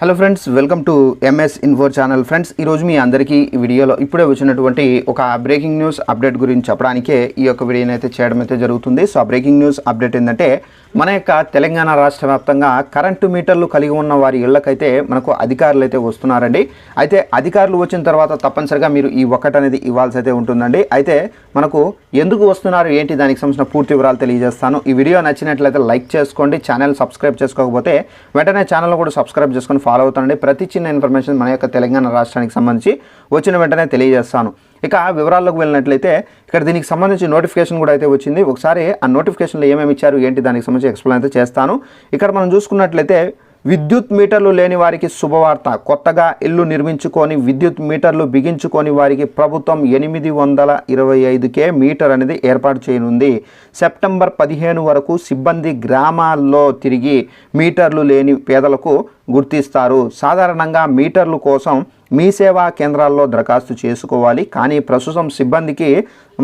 Hello friends welcome to MS info channel friends ఈరోజు మీ అందరికీ ఈ వీడియోలో ఇప్పుడే వచ్చినటువంటి ఒక బ్రేకింగ్ న్యూస్ అప్డేట్ గురించి చెప్పడానికే ఈ యొక్క వీడియోని అయితే చేయడం అయితే జరుగుతుంది. సో ఆ బ్రేకింగ్ న్యూస్ అప్డేట్ ఏంటంటే మన యొక్క తెలంగాణ రాష్ట్ర వ్యాప్తంగా కరెంటు మీటర్లు కలిగి ఉన్న వారి ఇళ్ళకైతే మనకు అధికారులు అయితే వస్తున్నారండి. అయితే అధికారులు వచ్చిన తర్వాత తప్పనిసరిగా మీరు ఈ ఒక్కటి అనేది ఇవ్వాల్సి అయితే ఉంటుందండి. అయితే మనకు ఎందుకు వస్తున్నారు ఏంటి దానికి సంబంధించిన పూర్తి వివరాలు తెలియజేస్తాను. ఈ వీడియో నచ్చినట్లయితే లైక్ చేసుకోండి ఛానల్ సబ్స్క్రైబ్ చేసుకోకపోతే వెంటనే ఛానల్ కూడా సబ్స్క్రైబ్ చేసుకొని ఫాలో అవుతానండి. ప్రతి చిన్న ఇన్ఫర్మేషన్ మన యొక్క తెలంగాణ రాష్ట్రానికి సంబంధించి వచ్చిన వెంటనే తెలియజేస్తాను. ఇక వివరాల్లోకి వెళ్ళినట్లయితే ఇక్కడ దీనికి సంబంధించి నోటిఫికేషన్ కూడా అయితే వచ్చింది. ఒకసారి ఆ నోటిఫికేషన్లో ఏమేమి ఇచ్చారు ఏంటి దానికి సంబంధించి ఎక్స్ప్లెయిన్ అయితే చేస్తాను. ఇక్కడ మనం చూసుకున్నట్లయితే విద్యుత్ మీటర్లు లేని వారికి శుభవార్త. కొత్తగా ఇల్లు నిర్మించుకొని విద్యుత్ మీటర్లు బిగించుకొని వారికి ప్రభుత్వం ఎనిమిది వందల ఇరవై ఐదుకే మీటర్ అనేది ఏర్పాటు చేయనుంది. సెప్టెంబర్ పదిహేను వరకు సిబ్బంది గ్రామాల్లో తిరిగి మీటర్లు లేని పేదలకు గుర్తిస్తారు. సాధారణంగా మీటర్లు కోసం మీ సేవా కేంద్రాల్లో దరఖాస్తు చేసుకోవాలి. కానీ ప్రస్తుతం సిబ్బందికి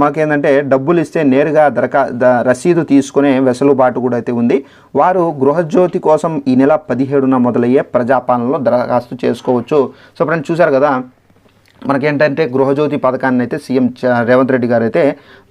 మాకేంటంటే డబ్బులు ఇస్తే నేరుగా దరఖా రసీదు తీసుకునే వెసులుబాటు కూడా అయితే ఉంది. వారు గృహజ్యోతి కోసం ఈ నెల పదిహేడున మొదలయ్యే ప్రజాపాలనలో దరఖాస్తు చేసుకోవచ్చు. సో ఫ్రెండ్స్ చూశారు కదా మనకేంటంటే గృహజ్యోతి పథకాన్ని అయితే సీఎం రేవంత్ రెడ్డి గారు అయితే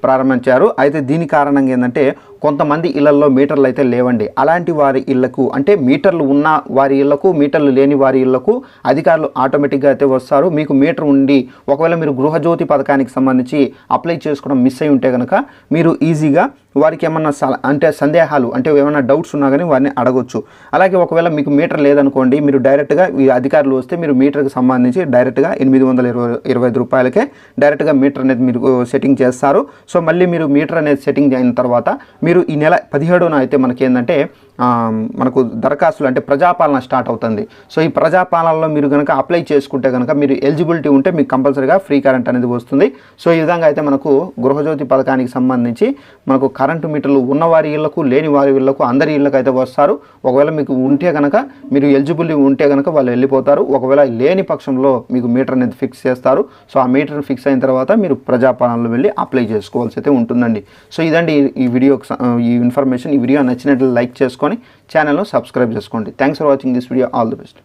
ప్రారంభించారు. అయితే దీని కారణంగా ఏంటంటే కొంతమంది ఇళ్ళలో మీటర్లు అయితే లేవండి. అలాంటి వారి ఇళ్ళకు అంటే మీటర్లు ఉన్న వారి ఇళ్ళకు మీటర్లు లేని వారి ఇళ్ళకు అధికారులు ఆటోమేటిక్గా అయితే వస్తారు. మీకు మీటర్ ఉండి ఒకవేళ మీరు గృహజ్యోతి పథకానికి సంబంధించి అప్లై చేసుకోవడం మిస్ అయి ఉంటే కనుక మీరు ఈజీగా వారికి ఏమన్నా అంటే సందేహాలు అంటే ఏమైనా డౌట్స్ ఉన్నా కానీ వారిని అడగొచ్చు. అలాగే ఒకవేళ మీకు మీటర్ లేదనుకోండి మీరు డైరెక్ట్గా ఈ అధికారులు వస్తే మీరు మీటర్కి సంబంధించి డైరెక్ట్గా ఎనిమిది వందల ఇరవై ఇరవై ఐదు రూపాయలకే డైరెక్ట్గా మీటర్ అనేది మీరు సెట్టింగ్ చేస్తారు. సో మళ్ళీ మీరు మీటర్ అనేది సెట్టింగ్ అయిన తర్వాత మీరు ఈ నెల పదిహేడున అయితే మనకి ఏంటంటే మనకు దరఖాస్తులు అంటే ప్రజాపాలన స్టార్ట్ అవుతుంది. సో ఈ ప్రజాపాలనలో మీరు కనుక అప్లై చేసుకుంటే కనుక మీరు ఎలిజిబిలిటీ ఉంటే మీకు కంపల్సరీగా ఫ్రీ కరెంట్ అనేది వస్తుంది. సో ఈ విధంగా అయితే మనకు గృహజ్యోతి పథకానికి సంబంధించి మనకు కరెంటు మీటర్లు ఉన్నవారి ఇళ్ళకు లేని వారి ఇళ్ళకు అందరి ఇళ్ళకు అయితే వస్తారు. ఒకవేళ మీకు ఉంటే కనుక మీరు ఎలిజిబిలిటీ ఉంటే కనుక వాళ్ళు వెళ్ళిపోతారు. ఒకవేళ లేని పక్షంలో మీకు మీటర్ అనేది ఫిక్స్ చేస్తారు. సో ఆ మీటర్ ఫిక్స్ అయిన తర్వాత మీరు ప్రజాపాలనలో వెళ్ళి అప్లై చేసుకోవాల్సి అయితే ఉంటుందండి. సో ఇదండి ఈ- వీడియోకి ఈ ఇన్ఫర్మేషన్ ఈ వీడియో నచ్చినట్లు లైక్ చేసుకొని ఛానల్ను సబ్స్క్రైబ్ చేసుకోండి. Thanks for watching this video all the best